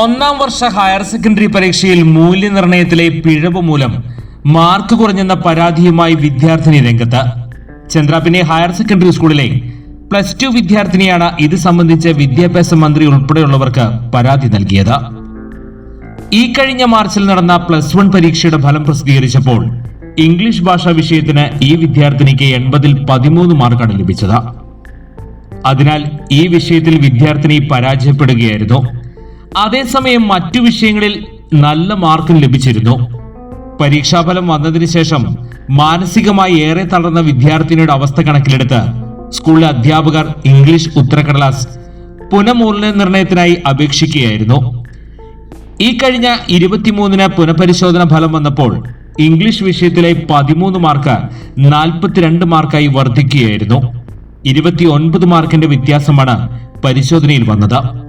ഒന്നാം വർഷ higher secondary പരീക്ഷയിൽ മൂല്യനിർണയത്തിലെ പിഴവ് മൂലം മാർക്ക് കുറഞ്ഞെന്ന പരാതിയുമായി വിദ്യാർത്ഥിനി രംഗത്ത്. ചന്ദ്രാപിനെ ഹയർ സെക്കൻഡറി സ്കൂളിലെ പ്ലസ് ടു വിദ്യാർത്ഥിനിയാണ് ഇത് സംബന്ധിച്ച് വിദ്യാഭ്യാസ മന്ത്രി ഉൾപ്പെടെയുള്ളവർക്ക് പരാതി നൽകിയത്. ഈ കഴിഞ്ഞ മാർച്ചിൽ നടന്ന പ്ലസ് വൺ പരീക്ഷയുടെ ഫലം പ്രസിദ്ധീകരിച്ചപ്പോൾ ഇംഗ്ലീഷ് ഭാഷാ വിഷയത്തിന് ഈ വിദ്യാർത്ഥിനിക്ക് എൺപതിൽ പതിമൂന്ന് മാർക്കാണ് ലഭിച്ചത്. അതിനാൽ ഈ വിഷയത്തിൽ വിദ്യാർത്ഥിനി പരാജയപ്പെടുകയായിരുന്നു. അതേസമയം മറ്റു വിഷയങ്ങളിൽ നല്ല മാർക്ക് ലഭിച്ചിരുന്നു. പരീക്ഷാഫലം വന്നതിന് ശേഷം മാനസികമായി ഏറെ തളർന്ന വിദ്യാർത്ഥിനിയുടെ അവസ്ഥ കണക്കിലെടുത്ത് സ്കൂളിലെ അധ്യാപകർ ഇംഗ്ലീഷ് ഉത്തരക്കടലാസ് പുനഃമൂല്യനിർണയത്തിനായി അപേക്ഷിക്കുകയായിരുന്നു. ഈ കഴിഞ്ഞ ഇരുപത്തിമൂന്നിന് പുനഃപരിശോധന ഫലം വന്നപ്പോൾ ഇംഗ്ലീഷ് വിഷയത്തിലെ പതിമൂന്ന് മാർക്ക് നാൽപ്പത്തിരണ്ട് മാർക്കായി വർദ്ധിക്കുകയായിരുന്നു. ഇരുപത്തി ഒൻപത് മാർക്കിന്റെ വ്യത്യാസമാണ് പരിശോധനയിൽ വന്നത്.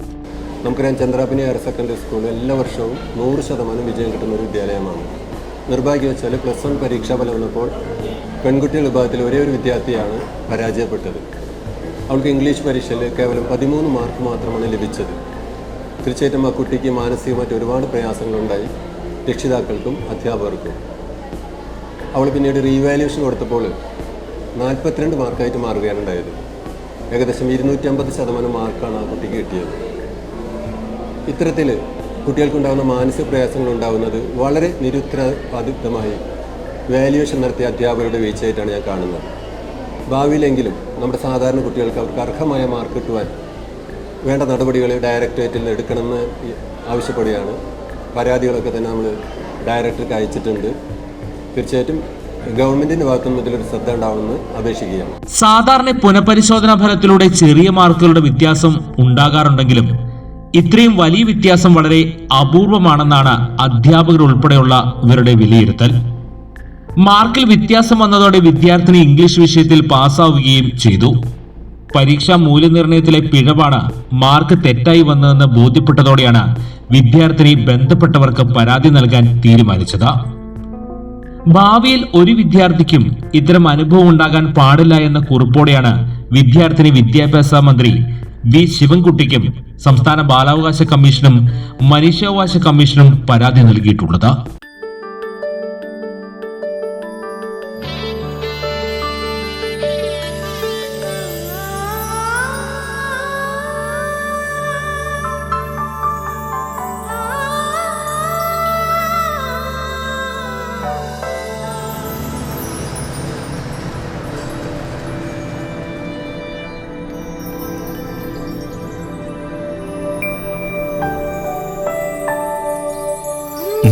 നമുക്കറിയാം ചന്ദ്രാപിനി ഹയർ സെക്കൻഡറി സ്കൂൾ എല്ലാ വർഷവും നൂറ് ശതമാനം വിജയം കിട്ടുന്ന ഒരു വിദ്യാലയമാണ്. നിർഭാഗ്യവശാൽ പ്ലസ് വൺ പരീക്ഷാ ഫലം വന്നപ്പോൾ പെൺകുട്ടികൾ വിഭാഗത്തിൽ ഒരേ ഒരു വിദ്യാർത്ഥിയാണ് പരാജയപ്പെട്ടത്. അവൾക്ക് ഇംഗ്ലീഷ് പരീക്ഷയിൽ കേവലം പതിമൂന്ന് മാർക്ക് മാത്രമാണ് ലഭിച്ചത്. തീർച്ചയായിട്ടും ആ കുട്ടിക്ക് മാനസികമായിട്ട് ഒരുപാട് പ്രയാസങ്ങളുണ്ടായി രക്ഷിതാക്കൾക്കും അധ്യാപകർക്കും. അവൾ പിന്നീട് റീവാലുവേഷൻ കൊടുത്തപ്പോൾ നാൽപ്പത്തിരണ്ട് മാർക്കായിട്ട് മാറുകയാണ് ഉണ്ടായത്. ഏകദേശം ഇരുന്നൂറ്റി അമ്പത് ശതമാനം മാർക്കാണ് ആ കുട്ടിക്ക് കിട്ടിയത്. ഇത്തരത്തിൽ കുട്ടികൾക്കുണ്ടാകുന്ന മാനസിക പ്രയാസങ്ങൾ ഉണ്ടാകുന്നത് വളരെ നിരുത്തരവാദിത്തമായി വാല്യുവേഷൻ നടത്തിയ അധ്യാപകരുടെ വീഴ്ചയായിട്ടാണ് ഞാൻ കാണുന്നത്. ഭാവിയിലെങ്കിലും നമ്മുടെ സാധാരണ കുട്ടികൾക്ക് അവർക്ക് അർഹമായ മാർക്ക് കിട്ടുവാൻ വേണ്ട നടപടികൾ ഡയറക്ടറേറ്റിൽ നിന്ന് എടുക്കണമെന്ന് ആവശ്യപ്പെടുകയാണ്. പരാതികളൊക്കെ തന്നെ നമ്മൾ ഡയറക്ടർക്ക് അയച്ചിട്ടുണ്ട്. തീർച്ചയായിട്ടും ഗവൺമെന്റിന്റെ ഭാഗത്തുനിന്ന് ഇതിലൊരു ശ്രദ്ധ ഉണ്ടാവണമെന്ന് അപേക്ഷിക്കുകയാണ്. സാധാരണ പുനഃപരിശോധനാ ഫലത്തിലൂടെ ചെറിയ മാർക്കുകളുടെ വ്യത്യാസം ഉണ്ടാകാറുണ്ടെങ്കിലും ഇത്രയും വലിയ വ്യത്യാസം വളരെ അപൂർവമാണെന്നാണ് അധ്യാപകർ ഉൾപ്പെടെയുള്ള ഇവരുടെ വിലയിരുത്തൽ. മാർക്കിൽ വ്യത്യാസം വന്നതോടെ വിദ്യാർത്ഥിനി ഇംഗ്ലീഷ് വിഷയത്തിൽ പാസ്സാവുകയും ചെയ്തു. പരീക്ഷാ മൂല്യനിർണയത്തിലെ പിഴവാണ് മാർക്ക് തെറ്റായി വന്നതെന്ന് ബോധ്യപ്പെട്ടതോടെയാണ് വിദ്യാർത്ഥിനി ബന്ധപ്പെട്ടവർക്ക് പരാതി നൽകാൻ തീരുമാനിച്ചത്. ഭാവിയിൽ ഒരു വിദ്യാർത്ഥിക്കും ഇത്തരം അനുഭവം ഉണ്ടാകാൻ പാടില്ല എന്ന കുറിപ്പോടെയാണ് വിദ്യാർത്ഥിനി വിദ്യാഭ്യാസ മന്ത്രി വി ശിവൻകുട്ടിക്കും സംസ്ഥാന ബാലാവകാശ കമ്മീഷനും മനുഷ്യാവകാശ കമ്മീഷനും പരാതി നൽകിയിട്ടുള്ളത്.